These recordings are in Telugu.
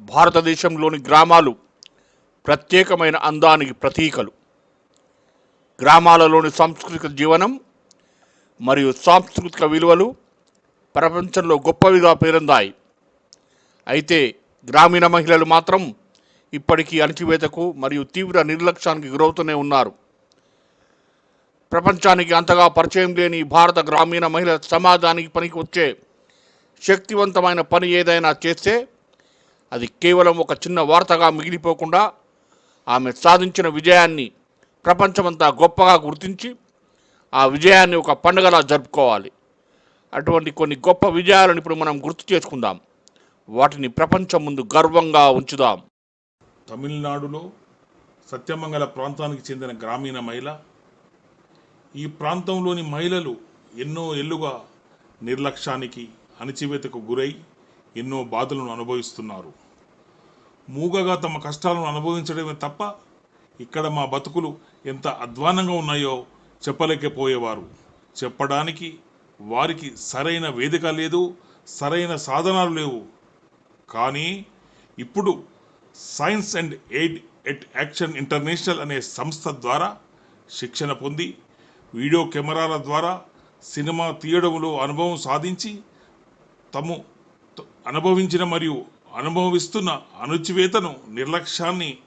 భారతదేశంలోని గ్రామాలు ప్రత్యేకమైన అందానికి ప్రతీకలు. గ్రామాలలోని సాంస్కృతిక జీవనం మరియు సాంస్కృతిక విలువలు ప్రపంచంలో గొప్పవిగా పేరొందాయి. అయితే గ్రామీణ మహిళలు మాత్రం ఇప్పటికీ అణచివేతకు మరియు తీవ్ర నిర్లక్ష్యానికి గురవుతూనే ఉన్నారు. ప్రపంచానికి అంతగా పరిచయం లేని భారత గ్రామీణ మహిళ సమాజానికి పనికి వచ్చే శక్తివంతమైన పని ఏదైనా చేస్తే అది కేవలం ఒక చిన్న వార్తగా మిగిలిపోకుండా ఆమె సాధించిన విజయాన్ని ప్రపంచమంతా గొప్పగా గుర్తించి ఆ విజయాన్ని ఒక పండుగలా జరుపుకోవాలి. అటువంటి కొన్ని గొప్ప విజయాలను ఇప్పుడు మనం గుర్తు చేసుకుందాం. వాటిని ప్రపంచం ముందు గర్వంగా ఉంచుదాం. తమిళనాడులో సత్యమంగళ ప్రాంతానికి చెందిన గ్రామీణ మహిళ ఈ ప్రాంతంలోని మహిళలు ఎన్నో ఎల్లుగా నిర్లక్ష్యానికి అణచివేతకు గురై ఎన్నో బాధలను అనుభవిస్తున్నారు. మూగగా తమ కష్టాలను అనుభవించడమే తప్ప ఇక్కడ మా బతుకులు ఎంత అధ్వానంగా ఉన్నాయో చెప్పలేకపోయేవారు. చెప్పడానికి వారికి సరైన వేదిక లేదు సరైన సాధనాలు లేవు. కానీ ఇప్పుడు science and aid at action international అనే సంస్థ ద్వారా శిక్షణ పొంది వీడియో కెమెరాల ద్వారా సినిమా తీయడంలో అనుభవం సాధించి తము అనుభవించిన మరియు అనుభవిస్తున్న అణుచివేతను నిర్లక్ష్యాన్ని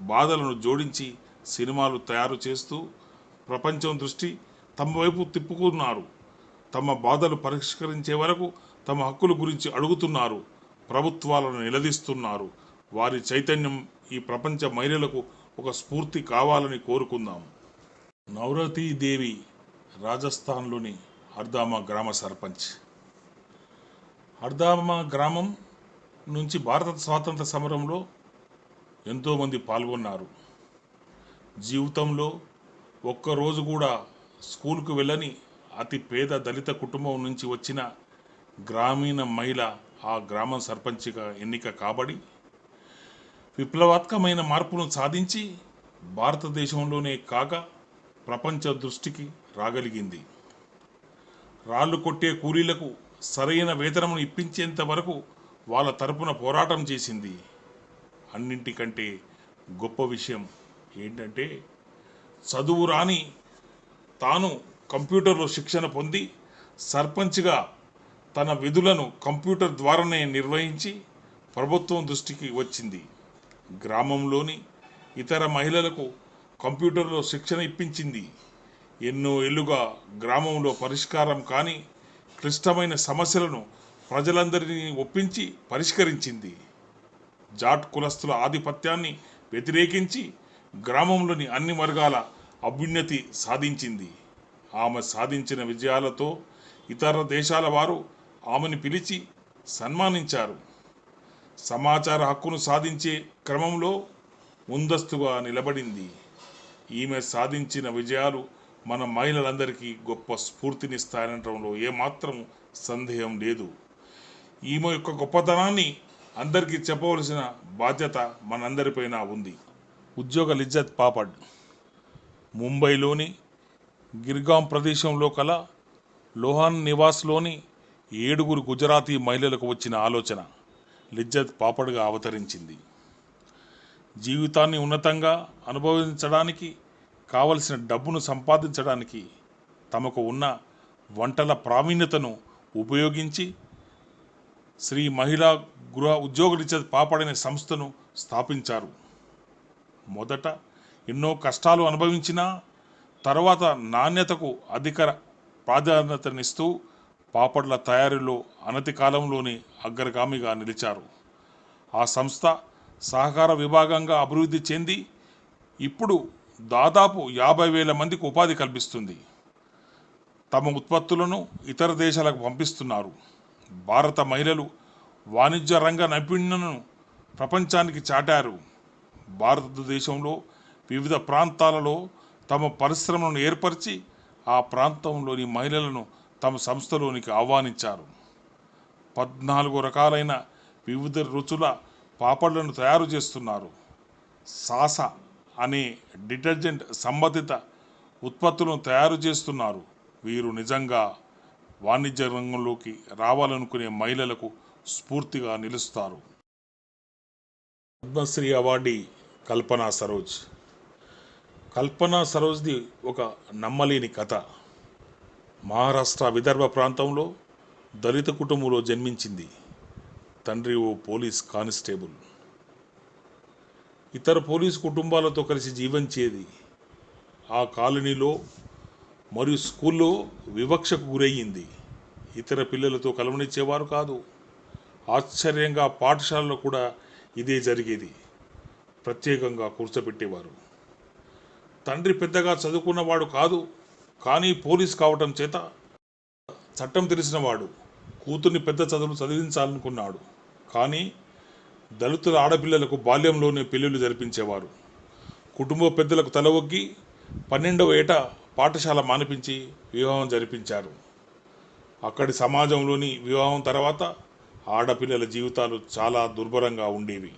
బాధలను జోడించి సినిమాలు తయారు చేస్తూ ప్రపంచం దృష్టి తమ వైపు తిప్పుకున్నారు. తమ బాధలు పరిష్కరించే వరకు తమ హక్కుల గురించి అడుగుతున్నారు. ప్రభుత్వాలను నిలదీస్తున్నారు. వారి చైతన్యం ఈ ప్రపంచ మహిళలకు ఒక స్ఫూర్తి కావాలని కోరుకుందాం. నవరతీదేవి రాజస్థాన్లోని హర్దామా గ్రామ సర్పంచ్. హర్దామా గ్రామం నుంచి భారత స్వాతంత్ర సమరంలో ఎంతోమంది పాల్గొన్నారు. జీవితంలో ఒక్కరోజు కూడా స్కూల్కు వెళ్ళని అతి పేద దళిత కుటుంబం నుంచి వచ్చిన గ్రామీణ మహిళ ఆ గ్రామం సర్పంచ్గా ఎన్నిక కాబడి విప్లవాత్మకమైన మార్పును సాధించి భారతదేశంలోనే కాక ప్రపంచ దృష్టికి రాగలిగింది. రాళ్ళు కొట్టే కూలీలకు సరైన వేతనమును ఇప్పించేంత వరకు వాళ్ళ తరపున పోరాటం చేసింది. అన్నింటికంటే గొప్ప విషయం ఏంటంటే చదువు రాని తాను కంప్యూటర్లో శిక్షణ పొంది సర్పంచ్గా తన విధులను కంప్యూటర్ ద్వారానే నిర్వహించి ప్రభుత్వం దృష్టికి వచ్చింది. గ్రామంలోని ఇతర మహిళలకు కంప్యూటర్లో శిక్షణ ఇప్పించింది. ఎన్నో ఏళ్ళుగా గ్రామంలో పరిష్కారం కాని క్లిష్టమైన సమస్యలను ప్రజలందరినీ ఒప్పించి పరిష్కరించింది. జాట్ కులస్తుల ఆధిపత్యాన్ని వ్యతిరేకించి గ్రామంలోని అన్ని వర్గాల అభ్యున్నతి సాధించింది. ఆమె సాధించిన విజయాలతో ఇతర దేశాల వారు ఆమెను పిలిచి సన్మానించారు. సమాచార హక్కును సాధించే క్రమంలో ముందస్తుగా నిలబడింది. ఈమె సాధించిన విజయాలు మన మహిళలందరికీ గొప్ప స్ఫూర్తినిస్తాయనటంలో ఏమాత్రం సందేహం లేదు. ఈమె యొక్క గొప్పతనాన్ని అందరికీ చెప్పవలసిన బాధ్యత మనందరిపైన ఉంది. ఉద్యోగ లిజ్జత్ పాపడ్. ముంబైలోని గిర్గాం ప్రదేశంలో కల లోహాన్ నివాస్లోని ఏడుగురు గుజరాతీ మహిళలకు వచ్చిన ఆలోచన లిజ్జత్ పాపడ్గా అవతరించింది. జీవితాన్ని ఉన్నతంగా అనుభవించడానికి కావలసిన డబ్బును సంపాదించడానికి తమకు ఉన్న వంటల ప్రావీణ్యతను ఉపయోగించి శ్రీ మహిళా గృహ ఉద్యోగ లిజ్జత్ పాపడనే సంస్థను స్థాపించారు. మొదట ఎన్నో కష్టాలు అనుభవించినా తర్వాత నాణ్యతకు అధిక ప్రాధాన్యతనిస్తూ పాపడ్ల తయారీలో అనతి కాలంలోనే అగ్రగామిగా నిలిచారు. ఆ సంస్థ సహకార విభాగంగా అభివృద్ధి చెంది ఇప్పుడు దాదాపు యాభై వేల మందికి ఉపాధి కల్పిస్తుంది. తమ ఉత్పత్తులను ఇతర దేశాలకు పంపిస్తున్నారు. భారత మహిళలు వాణిజ్య రంగ నైపుణ్యను ప్రపంచానికి చాటారు. భారతదేశంలో వివిధ ప్రాంతాలలో తమ పరిశ్రమలను ఏర్పరిచి ఆ ప్రాంతంలోని మహిళలను తమ సంస్థలోనికి ఆహ్వానించారు. పద్నాలుగు రకాలైన వివిధ రుచుల పాపడ్లను తయారు చేస్తున్నారు. సాస అనే డిటర్జెంట్ సంబంధిత ఉత్పత్తులను తయారు చేస్తున్నారు. వీరు నిజంగా వాణిజ్య రంగంలోకి రావాలనుకునే మహిళలకు స్ఫూర్తిగా నిలుస్తారు. పద్మశ్రీ అవార్డి కల్పనా సరోజ్. కల్పనా సరోజ్ది ఒక నమ్మలేని కథ. మహారాష్ట్ర విదర్భ ప్రాంతంలో దళిత కుటుంబంలో జన్మించింది తండ్రి ఓ పోలీస్ కానిస్టేబుల్. ఇతర పోలీసు కుటుంబాలతో కలిసి జీవించేది ఆ కాలనీలో మరియు స్కూల్లో వివక్షకు గురయ్యింది. ఇతర పిల్లలతో కలవనిచ్చేవారు కాదు. ఆశ్చర్యంగా పాఠశాలలో కూడా ఇదే జరిగేది. ప్రత్యేకంగా కూర్చోబెట్టేవారు తండ్రి పెద్దగా చదువుకున్నవాడు కాదు కానీ పోలీస్ కావటం చేత చట్టం తెలిసినవాడు కూతుర్ని పెద్ద చదువులు చదివించాలనుకున్నాడు. కానీ దళితుల ఆడపిల్లలకు బాల్యంలోనే పెళ్ళిళ్ళు జరిపించేవారు. కుటుంబ పెద్దలకు తలవొగ్గి పన్నెండవ ఏట పాఠశాల మానిపించి వివాహం జరిపించారు. అక్కడి సమాజంలోని వివాహం తర్వాత ఆడపిల్లల జీవితాలు చాలా దుర్భరంగా ఉండేవి.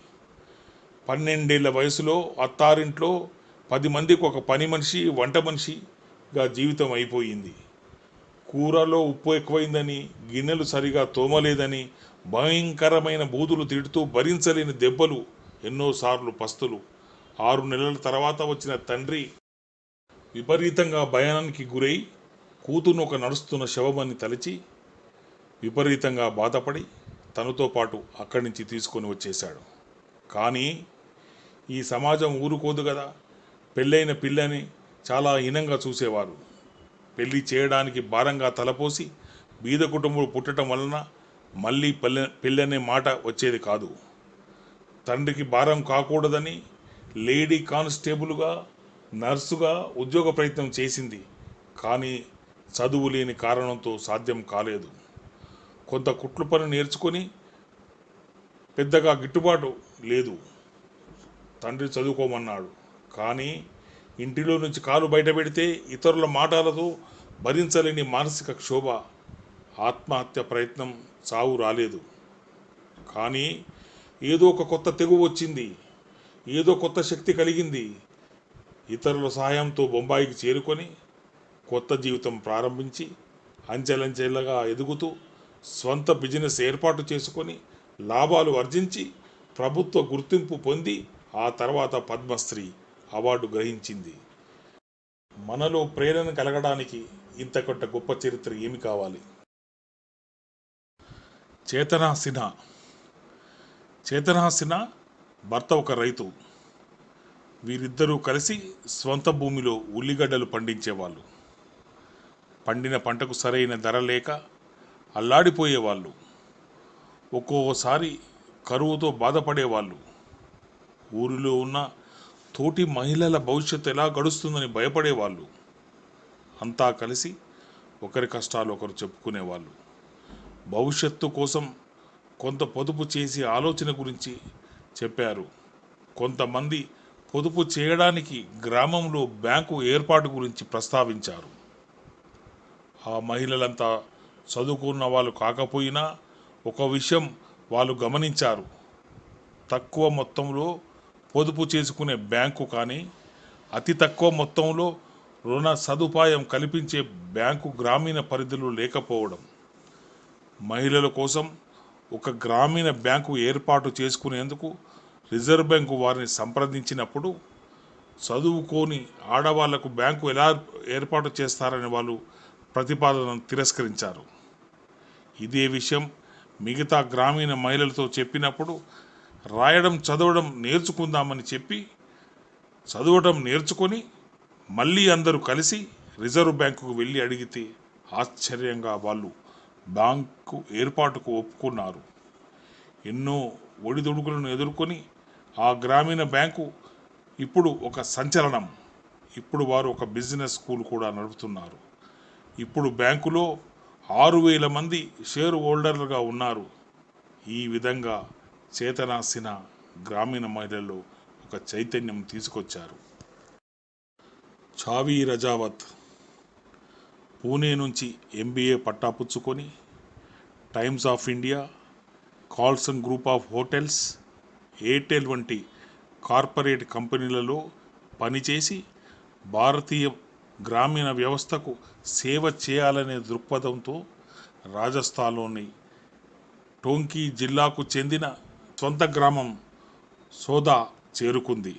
పన్నెండేళ్ళ వయసులో అత్తారింట్లో పది మందికి ఒక పని మనిషి వంట మనిషిగా జీవితం అయిపోయింది. కూరలో ఉప్పు ఎక్కువైందని గిన్నెలు సరిగా తోమలేదని భయంకరమైన బూదులు తిడుతూ భరించలేని దెబ్బలు ఎన్నోసార్లు పస్తులు. ఆరు నెలల తర్వాత వచ్చిన తండ్రి విపరీతంగా భయానికి గురై కూతురును ఒక నడుస్తున్న శవమని తలచి విపరీతంగా బాధపడి తనతో పాటు అక్కడి నుంచి తీసుకొని వచ్చేశాడు. కానీ ఈ సమాజం ఊరుకోదు కదా. పెళ్ళైన పిల్లని చాలా హీనంగా చూసేవారు. పెళ్ళి చేయడానికి భారంగా తలపోసి బీద కుటుంబం పుట్టడం వలన మళ్ళీ పెళ్ళ పెళ్ళనే మాట వచ్చేది కాదు. తండ్రికి భారం కాకూడదని లేడీ కానిస్టేబుల్గా నర్సుగా ఉద్యోగ ప్రయత్నం చేసింది కానీ చదువు లేని కారణంతో సాధ్యం కాలేదు. కొంత కుట్లు పని నేర్చుకొని పెద్దగా గిట్టుబాటు లేదు. తండ్రి చదువుకోమన్నాడు కానీ ఇంటిలో నుంచి కాలు బయట పెడితే ఇతరుల మాటలతో భరించలేని మానసిక క్షోభ ఆత్మహత్య ప్రయత్నం చావు రాలేదు. కానీ ఏదో ఒక కొత్త తెగువ వచ్చింది ఏదో కొత్త శక్తి కలిగింది ఇతరుల సహాయంతో బొంబాయికి చేరుకొని కొత్త జీవితం ప్రారంభించి అంచెలంచెలుగా ఎదుగుతూ స్వంత బిజినెస్ ఏర్పాటు చేసుకొని లాభాలు ఆర్జించి ప్రభుత్వ గుర్తింపు పొంది ఆ తర్వాత పద్మశ్రీ అవార్డు గ్రహించింది. మనలో ప్రేరణ కలగడానికి ఇంతకంటే గొప్ప చరిత్ర ఏమి కావాలి? చేతనా సిన్హా చేతనా సిన్హా భర్త ఒక రైతు. వీరిద్దరూ కలిసి స్వంత భూమిలో ఉల్లిగడ్డలు పండించేవాళ్ళు. పండిన పంటకు సరైన ధర లేక అల్లాడిపోయేవాళ్ళు. ఒక్కోసారి కరువుతో బాధపడేవాళ్ళు. ఊరిలో ఉన్న తోటి మహిళల భవిష్యత్తు ఎలా గడుస్తుందని భయపడేవాళ్ళు. అంతా కలిసి ఒకరి కష్టాలు ఒకరు చెప్పుకునేవాళ్ళు. భవిష్యత్తు కోసం కొంత పొదుపు చేసి ఆలోచన గురించి చెప్పారు. కొంతమంది పొదుపు చేయడానికి గ్రామంలో బ్యాంకు ఏర్పాటు గురించి ప్రస్తావించారు. ఆ మహిళలంతా చదువుకున్న వాళ్ళు కాకపోయినా ఒక విషయం వాళ్ళు గమనించారు. తక్కువ మొత్తంలో పొదుపు చేసుకునే బ్యాంకు కానీ అతి తక్కువ మొత్తంలో రుణ సదుపాయం కల్పించే బ్యాంకు గ్రామీణ పరిధిలో లేకపోవడం మహిళల కోసం ఒక గ్రామీణ బ్యాంకు ఏర్పాటు చేసుకునేందుకు రిజర్వ్ బ్యాంకు వారిని సంప్రదించినప్పుడు చదువుకోని ఆడవాళ్ళకు బ్యాంకు ఎలా ఏర్పాటు చేస్తారని వాళ్ళు ప్రతిపాదనను తిరస్కరించారు. ఇదే విషయం మిగతా గ్రామీణ మహిళలతో చెప్పినప్పుడు రాయడం చదవడం నేర్చుకుందామని చెప్పి చదవడం నేర్చుకొని మళ్ళీ అందరూ కలిసి రిజర్వ్ బ్యాంకుకు వెళ్ళి అడిగితే ఆశ్చర్యంగా వాళ్ళు బ్యాంకు ఏర్పాటుకు ఒప్పుకున్నారు. ఎన్నో ఒడిదుడుకులను ఎదుర్కొని ఆ గ్రామీణ బ్యాంకు ఇప్పుడు ఒక సంచలనం. ఇప్పుడు వారు ఒక బిజినెస్ స్కూల్ కూడా నడుపుతున్నారు. ఇప్పుడు బ్యాంకులో ఆరు వేల మంది షేర్ హోల్డర్లుగా ఉన్నారు. ఈ విధంగా చేతనాసిన గ్రామీణ మహిళల్లో ఒక చైతన్యం తీసుకొచ్చారు. చావీ రజావత్ పూణే నుంచి ఎంబీఏ పట్టా పుచ్చుకొని Times of India Carlson group of hotels Airtel వంటి కార్పొరేట్ కంపెనీలలో పనిచేసి భారతీయ గ్రామీణ వ్యవస్థకు సేవ చేయాలనే దృక్పథంతో రాజస్థాన్లోని టోంకీ జిల్లాకు చెందిన సొంత గ్రామం సోదా చేరుకుంది.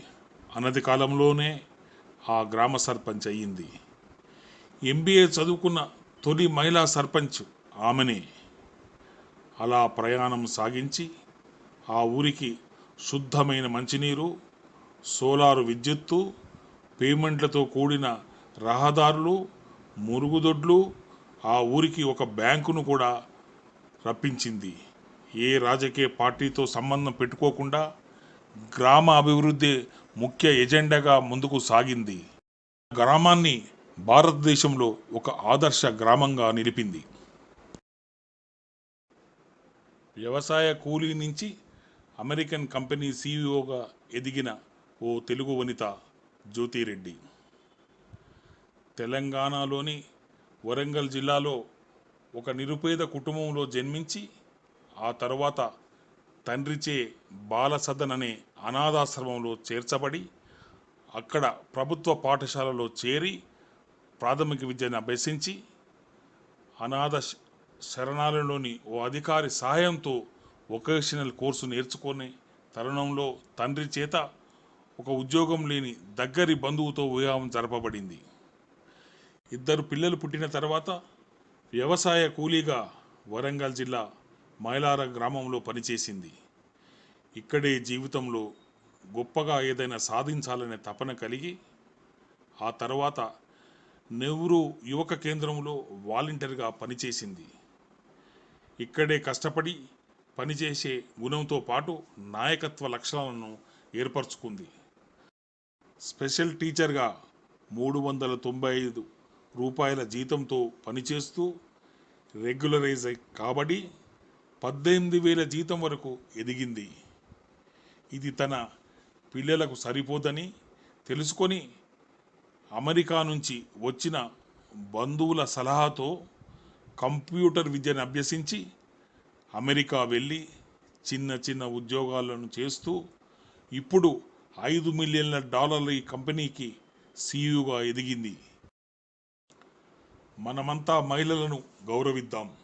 అనతి కాలంలోనే ఆ గ్రామ సర్పంచ్ అయ్యింది. ఎంబీఏ చదువుకున్న తొలి మహిళా సర్పంచ్ ఆమెనే. అలా ప్రయాణం సాగించి ఆ ఊరికి శుద్ధమైన మంచినీరు సోలారు విద్యుత్తు పేమెంట్లతో కూడిన రహదారులు మురుగుదొడ్లు ఆ ఊరికి ఒక బ్యాంకును కూడా రప్పించింది. ఏ రాజకీయ పార్టీతో సంబంధం పెట్టుకోకుండా గ్రామ అభివృద్ధి ముఖ్య ఎజెండాగా ముందుకు సాగింది. గ్రామాన్ని భారతదేశంలో ఒక ఆదర్శ గ్రామంగా నిలిపింది. వ్యవసాయ కూలీ నుంచి అమెరికన్ కంపెనీ సీఈఓగా ఎదిగిన ఓ తెలుగు వనిత జ్యోతిరెడ్డి. తెలంగాణలోని వరంగల్ జిల్లాలో ఒక నిరుపేద కుటుంబంలో జన్మించి ఆ తర్వాత తండ్రిచే బాలసదన్ అనే అనాథాశ్రమంలో చేర్చబడి అక్కడ ప్రభుత్వ పాఠశాలలో చేరి ప్రాథమిక విద్యను అభ్యసించి అనాథ శ- శరణాలయంలోని ఓ అధికారి సహాయంతో వొకేషనల్ కోర్సు నేర్చుకొని తరుణంలో తండ్రి చేత ఒక ఉద్యోగం లేని దగ్గరి బంధువుతో వివాహం జరపబడింది. ఇద్దరు పిల్లలు పుట్టిన తర్వాత వ్యవసాయ కూలీగా వరంగల్ జిల్లా మైలార గ్రామంలో పనిచేసింది. ఇక్కడే జీవితంలో గొప్పగా ఏదైనా సాధించాలనే తపన కలిగి ఆ తర్వాత నెహ్రూ యువక కేంద్రంలో వాలంటీర్గా పనిచేసింది. ఇక్కడే కష్టపడి పనిచేసే గుణంతో పాటు నాయకత్వ లక్షణాలను ఏర్పరచుకుంది. స్పెషల్ టీచర్గా మూడు వందల తొంభై ఐదు రూపాయల జీతంతో పనిచేస్తూ రెగ్యులరైజ్ కాబడి పద్దెనిమిది వేల జీతం వరకు ఎదిగింది. ఇది తన పిల్లలకు సరిపోదని తెలుసుకొని అమెరికా నుంచి వచ్చిన బంధువుల సలహాతో కంప్యూటర్ విద్యను అభ్యసించి అమెరికా వెళ్ళి చిన్న చిన్న ఉద్యోగాలను చేస్తూ ఇప్పుడు ఐదు మిలియన్ల డాలర్ల ఈ కంపెనీకి సీఈఓగా ఎదిగింది. మనమంతా మహిళలను గౌరవిద్దాం.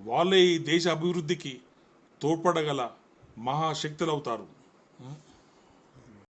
వాళ్ళే ఈ దేశ అభివృద్ధికి తోడ్పడగల మహాశక్తులవుతారు.